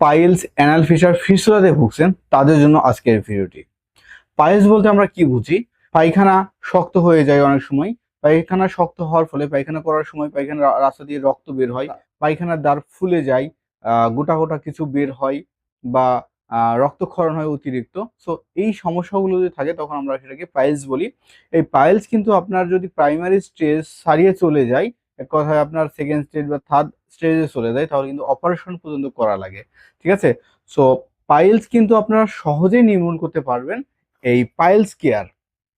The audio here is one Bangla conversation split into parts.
পাইলস, অ্যানাল ফিশার ফিসুলাতে ভুগছেন, তাদের জন্য আজকের ভিডিওটি। পাইলস বলতে আমরা কি বুঝি? পায়খানা শক্ত হয়ে যায় অনেক সময়। পায়খানা শক্ত হওয়ার ফলে পায়খানা করার সময় পায়খানা রাস্তা দিয়ে রক্ত বের হয়। পায়খানার দ্বার ফুলে যায় গোটা গোটা কিছু বের হয় বা রক্তক্ষরণ হয় অতিরিক্ত। সো এই সমস্যাগুলো যদি থাকে, তখন আমরা সেটাকে পাইলস বলি। এই পাইলস কিন্তু আপনার যদি প্রাইমারি স্টেজ সারিয়ে চলে যায়, এক কথায় আপনার সেকেন্ড স্টেজ বা থার্ড স্টেজে চলে যায়, তাহলে কিন্তু অপারেশন পর্যন্ত করা লাগে, ঠিক আছে? সো পাইলস কিন্তু আপনারা সহজেই নির্মূল করতে পারবেন এই পাইলস কেয়ার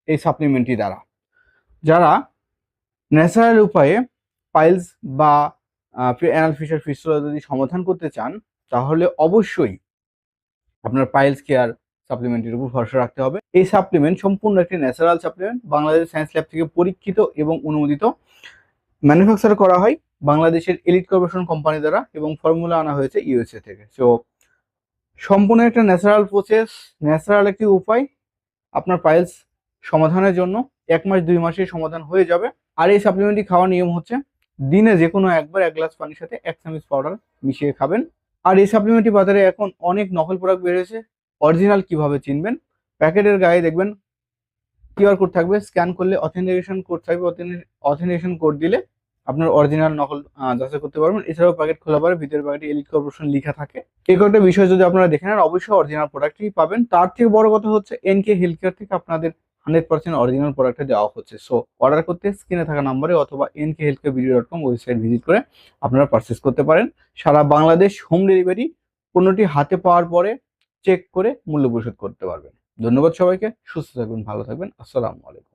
এই সাপ্লিমেন্টটি দ্বারা। যারা ন্যাচারাল উপায়ে পাইলস বা অ্যানাল ফিশার ফিস্টুলা যদি সমাধান করতে চান, তাহলে অবশ্যই আপনার পাইলস কেয়ার সাপ্লিমেন্টের উপর ভরসা রাখতে হবে। এই সাপ্লিমেন্ট সম্পূর্ণ একটি natural supplement Bangladesh science lab থেকে পরীক্ষিত এবং অনুমোদিত। ম্যানুফ্যাকচার করা হয় বাংলাদেশের এলিট কর্পোরেশন কোম্পানি দ্বারা এবং ফর্মুলা আনা হয়েছে ইউএসএ থেকে। সো সম্পূর্ণ একটা ন্যাচারাল প্রসেস ন্যাচারাল একটি উপায় আপনার পাইলস সমাধানের জন্য এক মাস, দুই মাসে সমাধান হয়ে যাবে। আর এই সাপ্লিমেন্টটি খাওয়ার নিয়ম হচ্ছে দিনে যে কোনো একবার এক গ্লাস পানির সাথে এক চামচ পাউডার মিশিয়ে খাবেন। আর এই সাপ্লিমেন্টটি বাজারে এখন অনেক নকল প্রোডাক্ট বেরিয়েছে অরিজিনাল কীভাবে চিনবেন, প্যাকেটের গায়ে দেখবেন কিউআর কোড থাকবে স্ক্যান করলে অথেন্টিকেশন কোড থাকবে অথেন্টিকেশন কোড দিলে আপনার অরিজিনাল নকল যাচাই করতে পারবেন। এছাড়াও প্যাকেট খোলা পরে ভিতরের প্যাকেটে এলিট কর্পোরেশন লেখা থাকে। এই কয়েকটা বিষয় যদি আপনারা দেখে নেন, অবশ্যই অরিজিনাল প্রোডাক্টই পাবেন। তার থেকে বড় কথা হচ্ছে এনকে হেলথ কেয়ার থেকে আপনাদের হান্ড্রেড পার্সেন্ট অরিজিনাল প্রোডাক্টটা দেওয়া হচ্ছে। সো অর্ডার করতে স্ক্রিনে থাকা নাম্বারে অথবা NK health care video dot com website visit করে আপনারা পারচেস করতে পারেন। সারা বাংলাদেশ হোম ডেলিভারি পণ্যটি হাতে পাওয়ার পরে চেক করে মূল্য পরিশোধ করতে পারবেন। ধন্যবাদ সবাইকে, সুস্থ থাকবেন ভালো থাকবেন আসসালামু আলাইকুম।